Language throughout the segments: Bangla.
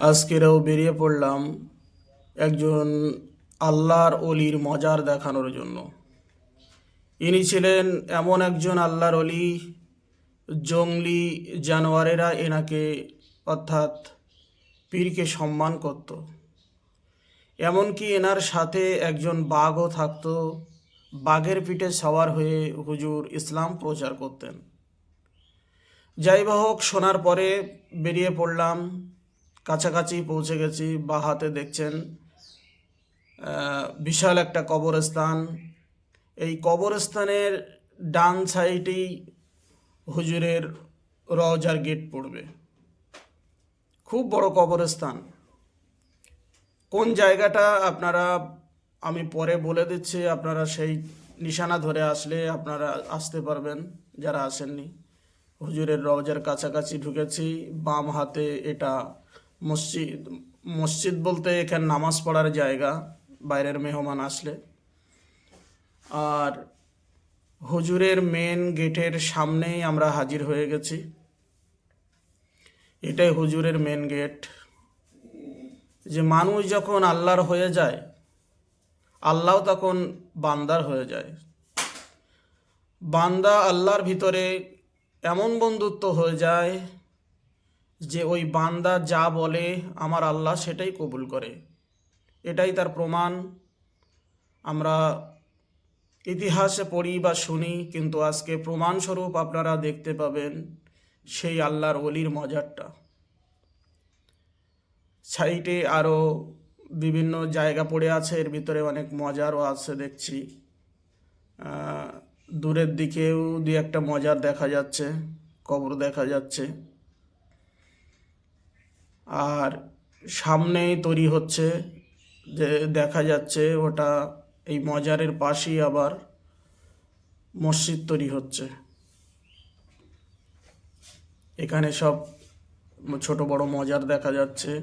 আজকেরও বেরিয়ে পড়লাম একজন আল্লাহর অলির মজার দেখানোর জন্য। ইনি ছিলেন এমন একজন আল্লাহর অলি, জঙ্গলি জানোয়ারেরা এনাকে অর্থাৎ পীরকে সম্মান করত। এমনকি এনার সাথে একজন বাঘও থাকতো, বাঘের পিঠে সওয়ার হয়ে হুজুর ইসলাম প্রচার করতেন। যাই হোক, শোনার পরে বেরিয়ে পড়লাম কাছাকাছি পৌঁছে গেছি, বা হাতে দেখছেন বিশাল একটা কবরস্থান। এই কবরস্থানের ডান সাইডেই হুজুরের রজার গেট পড়বে। খুব বড় কবরস্থান। কোন জায়গাটা আপনারা, আমি পরে বলে দিচ্ছি, আপনারা সেই নিশানা ধরে আসলে আপনারা আসতে পারবেন, যারা আসেননি। হুজুরের রওজার কাছাকাছি ঢুকেছি, বাম হাতে এটা মসজিদ মসজিদ বলতে এখানে নামাজ পড়ার জায়গা, বাইরের মেহমান আসলে। আর হুজুরের মেন গেটের সামনেই আমরা হাজির হয়ে গেছি। এটাই হুজুরের মেন গেট যে মানুষ যখন আল্লাহর হয়ে যায়, আল্লাহ তখন বান্দার হয়ে যায়। বান্দা আল্লাহর ভিতরে এমন বন্ধুত্ব হয়ে যায় যে ওই বান্দা যা বলে আমার আল্লাহ সেটাই কবুল করে। এটাই তার প্রমাণ। আমরা ইতিহাসে পড়ি বা শুনি, কিন্তু আজকে প্রমাণস্বরূপ আপনারা দেখতে পাবেন সেই আল্লাহর অলির মজারটা। সাইটে আরও বিভিন্ন জায়গা পড়ে আছে, এর ভিতরে অনেক মজারও আছে দেখছি। দূরের দিকেও দু একটা মজার দেখা যাচ্ছে, কবর দেখা যাচ্ছে। আর সামনেই তৈরি হচ্ছে যে দেখা যাচ্ছে ওটা এই মজারের পাশেই আবার মসজিদ তৈরি হচ্ছে। এখানে সব ছোট বড় মজার দেখা যাচ্ছে।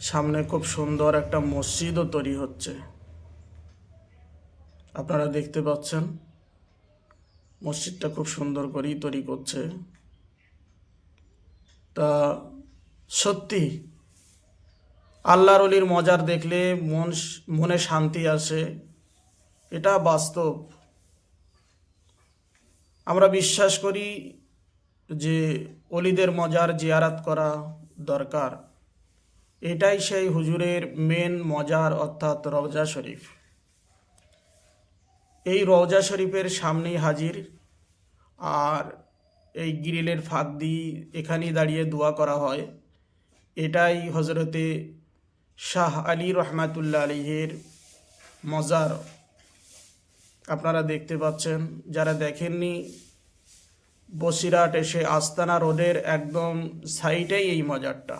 সামনে খুব সুন্দর একটা মসজিদও তৈরি হচ্ছে। আপনারা দেখতে পাচ্ছেন, মসজিদটা খুব সুন্দর করেই তৈরি করছে। তা সত্যি, আল্লাহর অলির মজার দেখলে মন মনে শান্তি আসে। এটা বাস্তব। আমরা বিশ্বাস করি যে অলিদের মজার জিয়ারাত করা দরকার। এটাই সেই হুজুরের মেন মজার, অর্থাৎ রওজা শরীফ। এই রওজা শরীফের সামনেই হাজির। আর এই গ্রিলের ফাঁক দিয়ে এখানেই দাঁড়িয়ে দোয়া করা হয়। এটাই হজরতে শাহ আলী রহমাতুল্লা আলিহের মজার। আপনারা দেখতে পাচ্ছেন, যারা দেখেননি বসিরাট এসে আস্তানা রোডের একদম সাইডেই এই মজারটা।